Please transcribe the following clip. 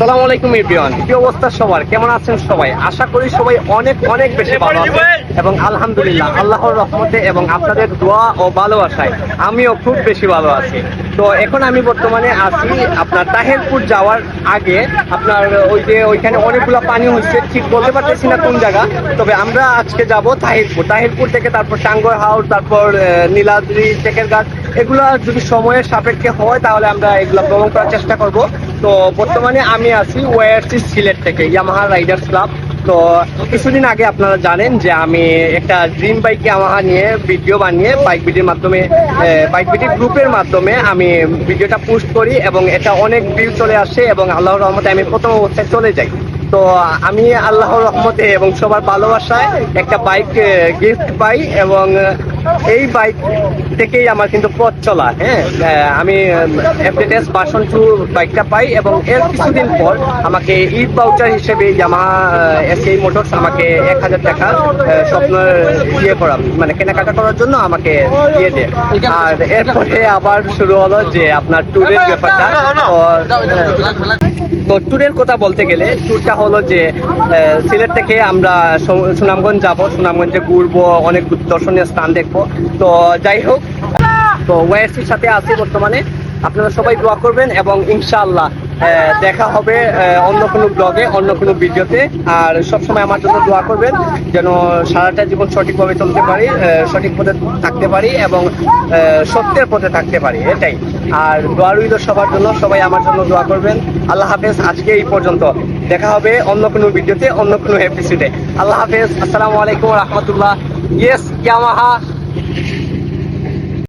সালাম আলাইকুম, এভরিওয়ান। কি অবস্থা সবার? কেমন আছেন সবাই? আশা করি সবাই অনেক অনেক বেশি ভালো আছেন। এবং আলহামদুলিল্লাহ, আল্লাহর রহমতে এবং আপনাদের দোয়া ও ভালোবাসায় আমিও খুব বেশি ভালো আছি। তো এখন আমি বর্তমানে আছি আপনার তাহেরপুর যাওয়ার আগে। আপনার ওই যে ওইখানে অনেকগুলো পানি হচ্ছে ঠিক বলতে পারতেছি না কোন জায়গা। তবে আমরা আজকে যাব তাহিরপুর। তাহিরপুর থেকে তারপর টাঙ্গর হাউস, তারপর নীলাদ্রি টেকের ঘাট এগুলা যদি সময়ের সাপেক্ষে হয়, তাহলে আমরা এগুলো ভ্রমণ করার চেষ্টা করব। তো বর্তমানে আমি আছি ওয়ারসি সিলেট থেকে ইয়ামাহা রাইডার্স ক্লাব তো কিছুদিন আগে আপনারা জানেন যে আমি একটা ড্রিম বাইক ইয়ামাহা নিয়ে ভিডিও বানিয়ে বাইক ভিডিওর মাধ্যমে বাইক ভিডিও গ্রুপের মাধ্যমে আমি ভিডিওটা পোস্ট করি এবং এটা অনেক ভিউ চলে আসে এবং আল্লাহর রহমতে আমি প্রথম অবস্থায় চলে যাই। তো আমি আল্লাহর রহমতে এবং সবার ভালোবাসায় একটা বাইক গিফট পাই এবং এই বাইক থেকেই আমার কিন্তু পথ চলা হ্যাঁ আমি বাসন টু বাইকটা পাই এবং এর কিছুদিন পর আমাকে ঈদ বাউচার হিসেবে ইয়ামাহা মোটরস আমাকে এক হাজার টাকা স্বপ্ন ইয়ে করা মানে কেনাকাটা করার জন্য আমাকে দিয়ে দেয় আর এরপরে আবার শুরু হলো যে আপনার ট্যুরের ব্যাপারটা তো, ট্যুরের কথা বলতে গেলে ট্যুরটা হলো যে সিলেট থেকে আমরা সুনামগঞ্জ যাব সুনামগঞ্জে ঘুরবো অনেক দর্শনীয় স্থান দেখব তো যাই হোক, তো ওয়াইএসির সাথে আছি বর্তমানে। আপনারা সবাই দোয়া করবেন এবং ইনশাআল্লাহ দেখা হবে অন্য কোনো ব্লগে, অন্য কোনো ভিডিওতে। আর সবসময় আমার জন্য দোয়া করবেন যেন সারাটা জীবন সঠিকভাবে চলতে পারি সঠিক পথে থাকতে পারি এবং সত্যের পথে থাকতে পারি, এটাই। আর দোয়া রইল সবার জন্য, সবাই আমার জন্য দোয়া করবেন। আল্লাহ হাফেজ, আজকে এই পর্যন্ত। দেখা হবে অন্য কোনো ভিডিওতে, অন্য কোনো এপিসোডে আল্লাহ হাফেজ, আসসালামু আলাইকুম রহমতুল্লাহ। Yes Yamaha